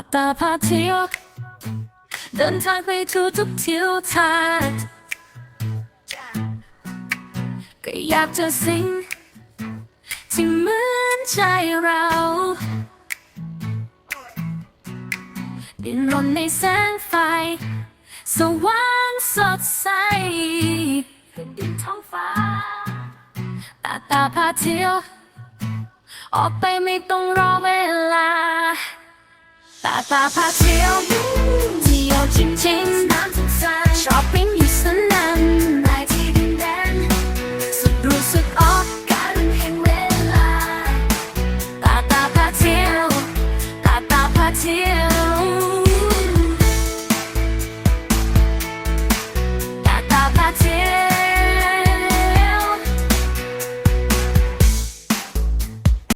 าตาพาเที่ยวเดินทางไปทุกทุกทิวทัศน์ก็อยากจะสิ่งที่เหมือนใจเราดินรนในแสงไฟ สว่างสดใสเป็นดินท้องฟ้าตาตาพาเที่ยว ออกไปไม่ต้องรอเวลา ตาตาพาเที่ยวเที่ยวจริงจริงน้ำทุกสาชอปปิ้งอยู่สนั่นในที่ดินแดนสุดรู้สึกอกการแห่งเวลาตาตาพาเที่ยวตาตาพาเที่ยว